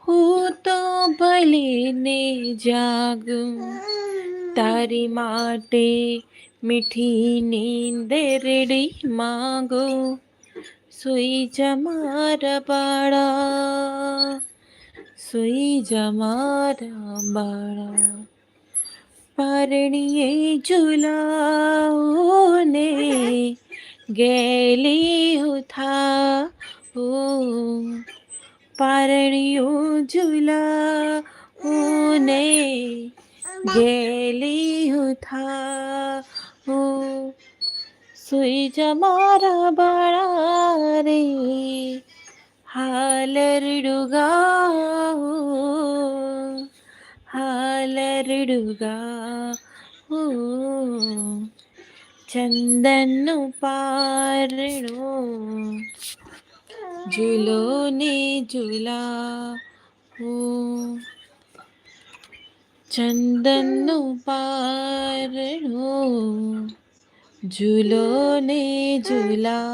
હું તો ભલે ને જાગું, તારી માટે મીઠી નીંદરડી માગો, સુઈ જમારા બાળા, સુઈ જમારા બાળા. પરણીએ ઝુલાઓને ને गेली उठा हो पारणियो झूला ऊने गेली उठा हो सुई जमारा बड़ा रे हाल रिड़ुगा हो हाल रिड़ुगा हो ચંદનનું પારણું ઝૂલો ને ઝૂલા હો ચંદનનું પારણું ઝૂલો ને ઝૂલા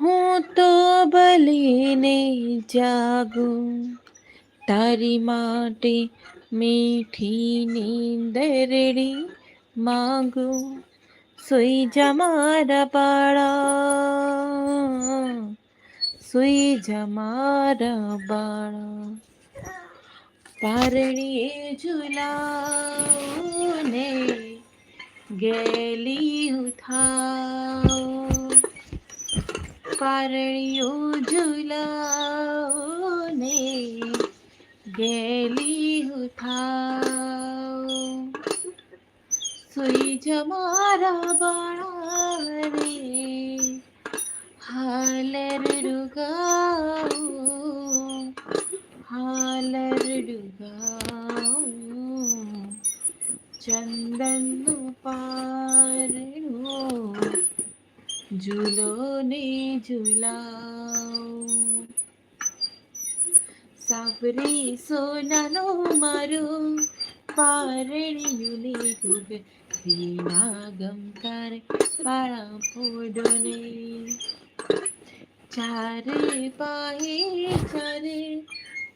હું તો ભલીને જાગું તારી માટે મીઠી નીંદરડી માગું, સુઈ જમારા બાળા, સુઈ જમારા બાળા. પારણીએ ઝુલાને ગેલી ઉઠાઓ પારણીઓ ઝુલાને ગેલી ઉઠાઓ સુઈ જમારા બાળા રે હાલરડુગાઓ હાલરડુગાઓ ચંદનનું પારણું ઝૂલો ને ઝૂલાઓ સાબરી સોનાનો મારું પારણ્યુને ગુગ વીણા ગમકાર પાળા પોડોને ચારે પાહે ચારે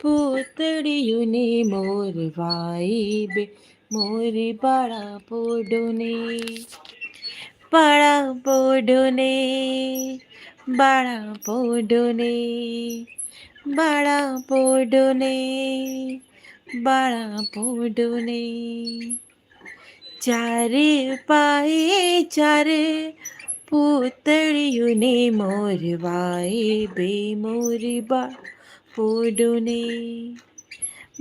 પોતળીઓને મોર વાઈ બે મોર પાળા પોડોને પાળા પોડોને બાળા પોડોને બાળા પોડોને બાળા પોડોને ચારે પાએ ચારે પૂતળીઓને મોરવાએ બે મોરી બા પોડોને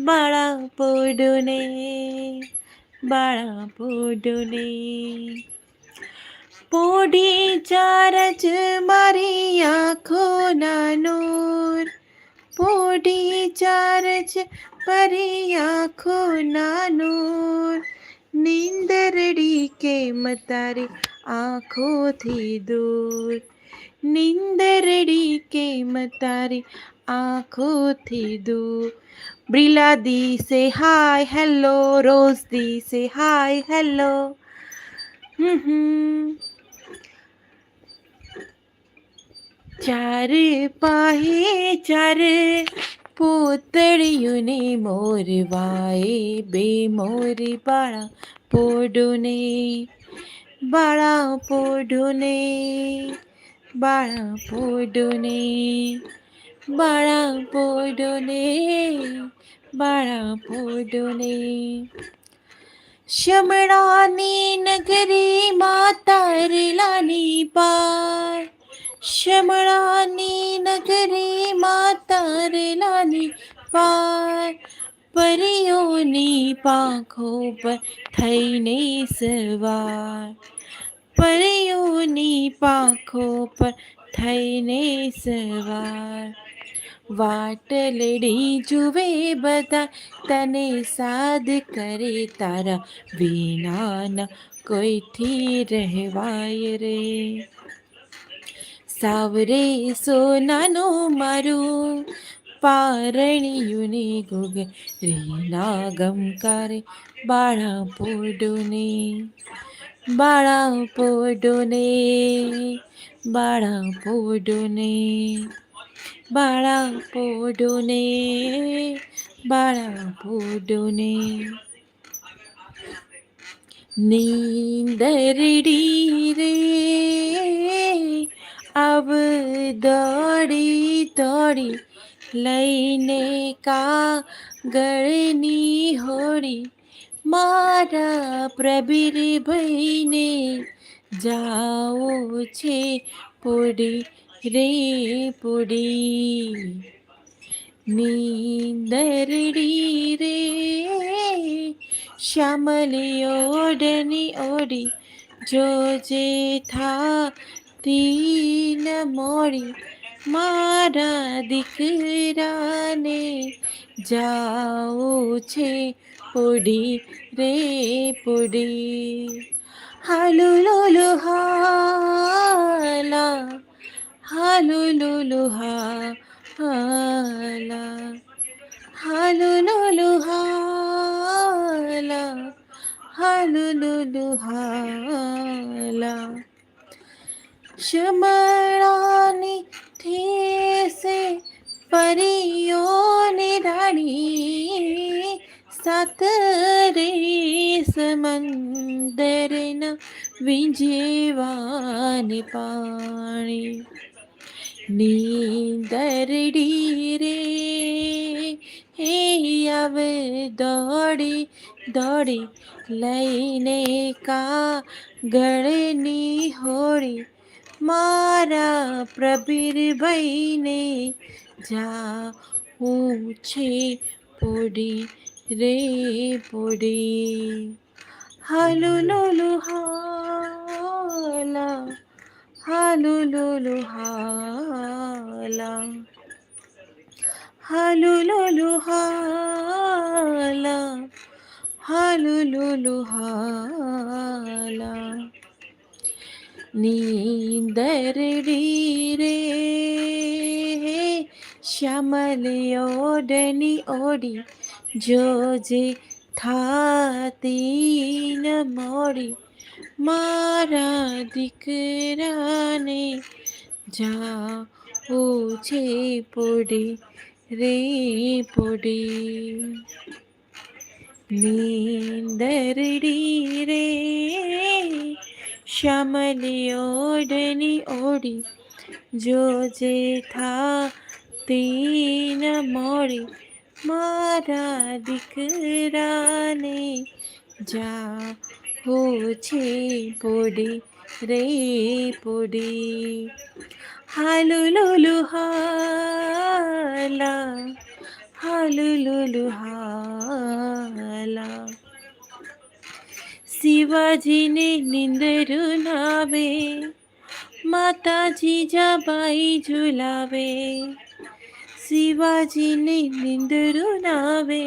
બાળા પોડોને બાળા પોડોને પોડી ચાર જ મારી આંખો નાનોર પોડી ચાર જ મારી આંખો નાનોર નિંદરડી કેમ તારી આંખોથી દૂર નિંદરડી કેમ તારી આંખોથી દૂર બ્રિલા દી સે હાય હેલો રોઝ દી સે હાય હેલો હમ હમ ચાર પાહે ચાર પૂતળીઓને મોરવાએ બે મોરી બાળા પોડોને બાળા પોડોને બાળા પોડોને બાળા પોડોને બાળા પોડોને શમણાની નગરી માતારલાની પાર શમણાની નગરી માતારલાની પાર પરીઓની પાંખો પર થઈને સવાર પરીઓની પાંખો પર થઈને સવાર વાટલડી જુએ બધા તને સાદ કરે તારા વિનાના કોઈથી રહેવાય રે સાવરે સોનાનો મારું પારણિયુને ગોગ રીના ગમકારે બાળા પોડોને બાળા પોડોને બાળા પોડોને બાળા પોડોને બાળા પોડોને નીંદરડી અબ દોડી દોડી લઈને કાગળની હોડી મારા પ્રબીર ભાઈને જાઓ છે પૂડી રે પૂડી નીંદરડી રે શ્યામલી ઓડની ઓડી જોજે થા તીન મોડી મારા દીકરાને જાઓ છે પોડી રે પોડી હાલુ લોલો હાલા હાલુ શમળાની ઠેસે પરીઓની રાણી, સાત રે સમંદરના વિજેવાને પાણી. નીંદરડી રે, હે આવે દોડી દોડી લઈને કા ગળની હોળી મારા પ્રબીર ભાઈને જા હું છે પોડી રે પોડી હાલુ લોલુ હાલા હાલુ લોલુ હાલા હાલુ લોલુ હાલા હાલુ લોલુ હાલા નીંદરડી રે શ્યામલ ઓડની ઓડી જોજે થાતી ન મોડી મારા દીકરાને જાઓ છે પોડી રે પોડી નીંદરડી રે শ্যামলি ওডনি ওড়ি যো যে থা তিন মরি, মারা দিক রানে যা হোছে পড়ি রে পড়ি। হালু লুহালা হালু লুহা શિવાજીને નિંદરું નાવે માતાજી જાબાઈ ઝુલાવે શિવાજીને નિંદરું નાવે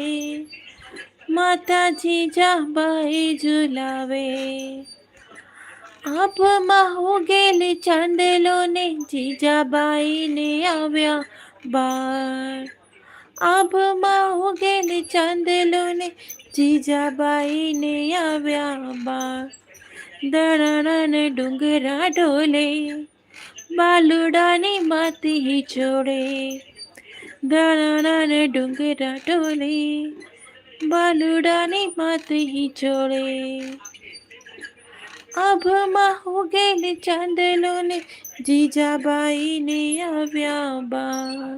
માતાજી જાબાઈ ઝુલાવે આંખમાં ઉગેલી ચાંદલો ને જીજાબાઈને આવ્યા બાર આંખમાં ઉગેલી ચાંદલો ને જીજાબાઈને આવ્યા બાર દણાને ડુંગરા ઢોલે બાલુડાની માતી જોડે દણાને ડુંગરા ઢોલે બાલુડાની માતી જોડે આભમાં ઉગેલી ચાંદલોને જીજાબાઈને આવ્યા બા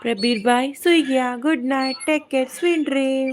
પ્રબીરભાઈ સુઈ ગયા good night take care sweet dream